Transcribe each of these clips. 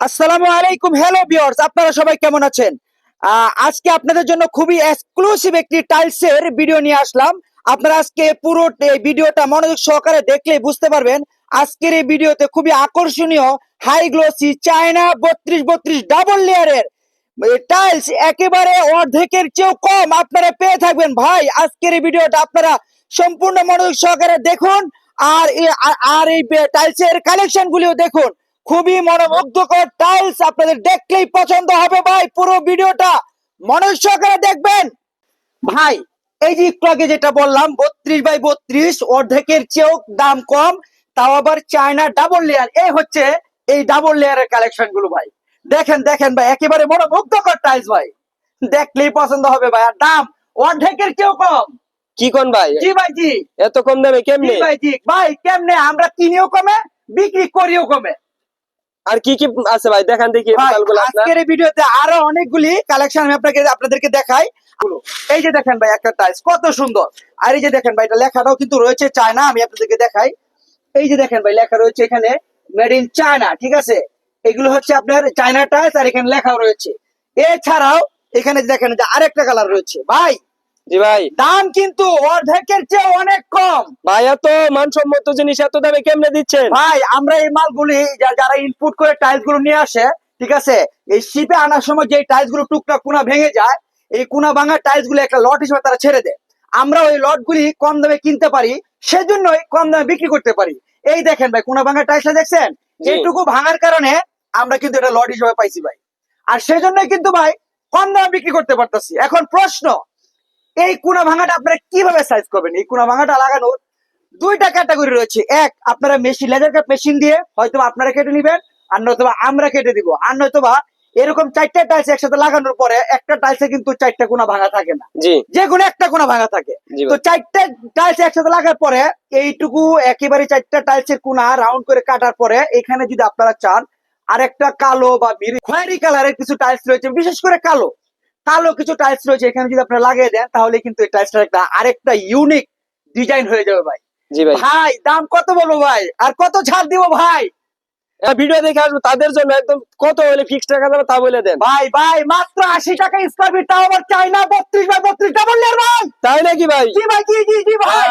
আসসালামু আলাইকুম hello viewers আপনারা সবাই কেমন আছেন? আজকে আপনাদের জন্য খুবই এক্সক্লুসিভ একটি টাইলসের ভিডিও নিয়ে আসলাম। আপনারা আজকে পুরো ভিডিওটা মনোযোগ সহকারে দেখলেই বুঝতে পারবেন, আজকের এই ভিডিওতে খুবই আকর্ষণীয় হাই গ্লোসি চায়না বত্রিশ বত্রিশ ডাবল লেয়ারের টাইলস একেবারে অর্ধেকের চেয়েও কম আপনারা পেয়ে থাকবেন। ভাই, আজকের এই ভিডিওটা আপনারা সম্পূর্ণ মনোযোগ সহকারে দেখুন, আর আর- এই টাইলসের কালেকশন গুলিও দেখুন। খুবই মনোমুগ্ধকর টাইলস আপনাদের দেখলেই পছন্দ হবে ভাই পুরো ভিডিওটা। মনোযোগ সহকারে দেখবেন। ভাই এই যে একটু আগে যেটা বললাম বত্রিশ বাই বত্রিশ অর্ধেকের চেয়েও দাম কম তাও আবার চায়না ডাবল লেয়ার এই হচ্ছে এই ডাবল লেয়ারের কালেকশনগুলো ভাই। দেখেন দেখেন ভাই একেবারে মনোমুগ্ধকর টাইলস ভাই। দেখলেই পছন্দ হবে ভাই আর দাম অর্ধেকের চেয়েও কম। কি কোন ভাই? জি ভাই জি। এত কম দামে জি কেমনে? ভাই জি। ভাই কেমনে? আমরা কিনিও কমে বিক্রি করিও কমে। আর কি কি আছে ভাই? দেখান দেখি আজকের এই ভিডিওতে আরও অনেকগুলি কালেকশন আমি আপনাকে আপনাদেরকে দেখাই। এই যে দেখেন ভাই একটা টাইস কত সুন্দর। আর এই যে দেখেন ভাই এটা লেখাটাও কিন্তু রয়েছে চায়না আমি আপনাদেরকে দেখাই। এই যে দেখেন ভাই লেখা রয়েছে এখানে মেড ইন চায়না ঠিক আছে? এগুলো হচ্ছে আপনার চায়না টাইস আর এখানে লেখাও রয়েছে। এছাড়াও এখানে দেখেন যে আরেকটা কালার রয়েছে। ভাই জি ভাই। দাম কিন্তু অর্ধেকের চেয়ে অনেক কম। ভাই এত মানসম্মত জিনিস এত দামে কেমনে দিচ্ছেন? ভাই আমরা এই মালগুলি যারা ইনপুট করে টাইলসগুলো নিয়ে আসে ঠিক আছে? এই শিপে আনার সময় যে টাইলসগুলো টুকটাক কোনা ভেঙে যায় এই কোনা ভাঙা টাইলসগুলো একটা লট হিসেবে তারা ছেড়ে দেয়। আমরা ওই লট গুলি কম দামে কিনতে পারি সেজন্যই কম দামে বিক্রি করতে পারি। এই দেখেন ভাই কোনা ভাঙা টাইলসটা দেখছেন। এইটুকু ভাঙার কারণে আমরা কিন্তু এটা লট হিসেবে পাইছি ভাই। আর সেজন্যই কিন্তু ভাই কম দামে বিক্রি করতে পারতেছি। এখন প্রশ্ন এই কোনা ভাঙাটা আপনারা কীভাবে সাইজ করবেন? এই কোনা ভাঙাটা লাগানোর দুইটা ক্যাটাগরি রয়েছে। এক আপনারা মেশিন লেজার কাট মেশিন দিয়ে হয়তো আপনারা কেটে নিবেন আর নয়তো আমরা কেটে দিব। আর নয়তো বা এরকম চারটা টাইলস একসাথে লাগানোর পরে একটা টাইলসে কিন্তু চারটা কোনা ভাঙা থাকে না। যে কোনো একটা কোনা ভাঙা থাকে। তো চারটা টাইলস একসাথে লাগার পরে এইটুকু একেবারে চারটা টাইলসের কোনা রাউন্ড করে কাটার পরে এখানে যদি আপনারা চান আরেকটা কালো বা খয়েরি কালারের কিছু টাইলস রয়েছে বিশেষ করে কালো। কালো কিছু টাইলস রয়েছে এখানে যদি আপনারা লাগিয়ে দেন তাহলে কিন্তু এই টাইলসটা একটা আরেকটা ইউনিক ডিজাইন হয়ে যাবে ভাই। জি ভাই। ভাই দাম কত বলব ভাই? আর কত ছাড় দিব ভাই? ভিডিও দেখে আসব তাদের জন্য একদম কত হলে ফিক্স টাকা দেবে তা বলে দেন। ভাই ভাই মাত্র আশি টাকা স্কোয়ার ফিট তাও আবার চাই না বত্রিশ বাই বত্রিশ ডাবল ভাই। তাই নাকি ভাই? জি ভাই জি জি জি ভাই।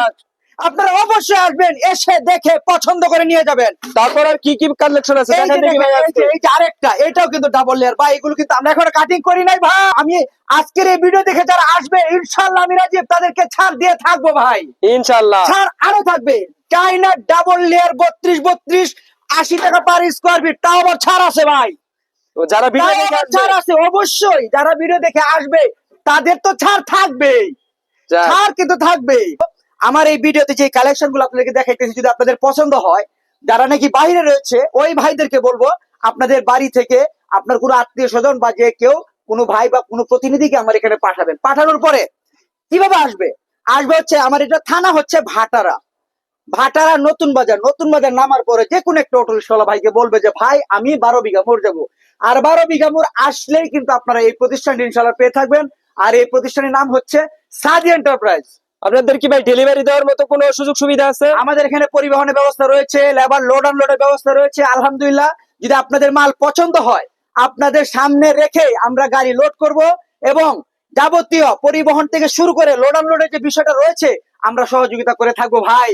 আপনারা অবশ্যই আসবেন এসে দেখে পছন্দ করে নিয়ে যাবেন। তারপর আর কি কি কালেকশন আছে? এই যে আরেকটা এটাও কিন্তু ডাবল লেয়ার ভাই এগুলো কিন্তু আমরা এখনও কাটিং করি নাই ভাই। আমি আজকের এই ভিডিও দেখে যারা আসবে ইনশাল্লাহ আমি রাজীব তাদেরকে ছাড় দিয়ে থাকব ভাই। ইনশাআল্লাহ। ছাড় আরও থাকবে। চাইনা ডাবল লেয়ার বত্রিশ বত্রিশ আশি টাকা পার স্কোয়ার ফিট তাও আবার ছাড় আছে ভাই। তো যারা ভিডিও দেখে ছাড় আছে অবশ্যই। যারা ভিডিও দেখে আসবে তাদের তো ছাড় থাকবেই। ছাড় কিন্তু থাকবেই। আমার এই ভিডিওতে যে কালেকশনগুলো আপনাদেরকে দেখাইতেছি, যদি আপনাদের পছন্দ হয়, যারা নাকি বাইরে রয়েছে, ওই ভাইদেরকে বলব, আপনাদের বাড়ি থেকে আপনার কোনো আত্মীয় স্বজন বা যে কেউ, কোনো ভাই বা কোনো প্রতিনিধিকে আমার এখানে পাঠাবেন। পাঠানোর পরে কীভাবে আসবে? আসবে হচ্ছে আমার এটা থানা হচ্ছে ভাটারা। ভাটারা নতুন বাজার। নতুন বাজার নামার পরে যে কোনো একটা অটো রিক্সাওয়ালা ভাইকে বলবে যে, ভাই, আমি বারো বিঘা মোড় যাব। আর বারো বিঘা মোড় আসলেই কিন্তু আপনারা এই প্রতিষ্ঠানটি ইনশাল্লাহ পেয়ে থাকবেন। আর এই প্রতিষ্ঠানের নাম হচ্ছে সাদি এন্টারপ্রাইজ। আপনাদের কি ভাই ডেলিভারি দেওয়ার মতো কোনো সুযোগ সুবিধা আছে? আমাদের এখানে পরিবহনের ব্যবস্থা রয়েছে লেবার লোড আনলোডের ব্যবস্থা রয়েছে আলহামদুলিল্লাহ। যদি আপনাদের মাল পছন্দ হয় আপনাদের সামনে রেখে আমরা গাড়ি লোড করব এবং যাবতীয় পরিবহন থেকে শুরু করে লোড আনলোডের যে বিষয়টা রয়েছে আমরা সহযোগিতা করে থাকব ভাই।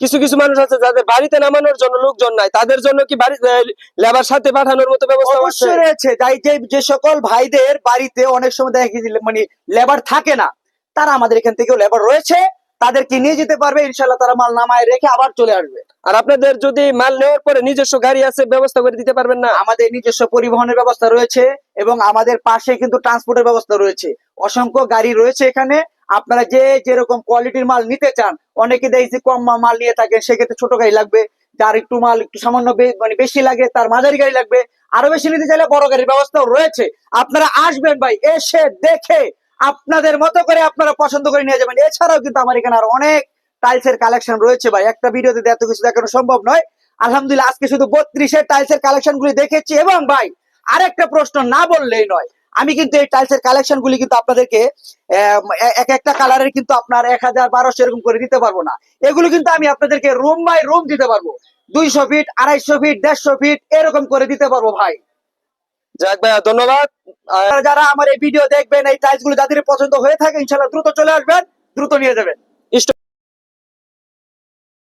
কিছু কিছু মানুষ আছে যাদের বাড়িতে নামানোর জন্য লোকজন নাই তাদের জন্য কি বাড়ি লেবার সাথে পাঠানোর মতো ব্যবস্থা অবশ্যই রয়েছে। তাই যে যে সকল ভাইদের বাড়িতে অনেক সময় দেখা গেছে মানে লেবার থাকে না। তারা আমাদের এখান থেকেও লেবার রয়েছে তাদেরকে নিয়ে যেতে পারবে ইনশাল্লাহ তারা মাল নামায় রেখে আবার চলে আসবে। আর আপনাদের যদি মাল নেওয়ার পরে নিজস্ব গাড়ি আছে ব্যবস্থা করে দিতে পারবেন না? আমাদের নিজস্ব পরিবহনের ব্যবস্থা রয়েছে এবং আমাদের পাশে কিন্তু ট্রান্সপোর্টের ব্যবস্থা রয়েছে। অসংখ্য গাড়ি রয়েছে এখানে। আপনারা যে যেরকম কোয়ালিটির মাল নিতে চান অনেকে দেখছি কম মাল নিয়ে থাকেন সেক্ষেত্রে ছোট গাড়ি লাগবে। যার একটু মাল একটু সামান্য মানে বেশি লাগে তার মাঝারি গাড়ি লাগবে। আরও বেশি নিতে চাইলে বড় গাড়ির ব্যবস্থাও রয়েছে। আপনারা আসবেন ভাই এসে দেখে আপনাদের মতো করে আপনারা পছন্দ করে নিয়ে যাবেন। এছাড়াও কিন্তু আমার এখানে আরও অনেক টাইলসের কালেকশন রয়েছে ভাই। একটা ভিডিওতে এত কিছু দেখানো সম্ভব নয়। আলহামদুলিল্লাহ, আজকে শুধু বত্রিশের টাইলসের কালেকশন গুলি দেখেছি। এবং ভাই, আরেকটা প্রশ্ন না বললেই নয়, আমি কিন্তু এই টাইলসের কালেকশন গুলি কিন্তু আপনাদেরকে এক একটা কালারের কিন্তু আপনার এক হাজার বারোশো এরকম করে দিতে পারব না। এগুলো কিন্তু আমি আপনাদেরকে রুম বাই রুম দিতে পারব। দুইশো ফিট আড়াইশো ফিট দেড়শো ফিট এরকম করে দিতে পারব ভাই। যাক ভাইয়া, ধন্যবাদ। যারা আমার এই ভিডিও দেখবেন, এই টাইলসগুলো যাদের পছন্দ হয়ে থাকে, ইনশাল্লাহ দ্রুত চলে আসবেন, দ্রুত নিয়ে যাবেন।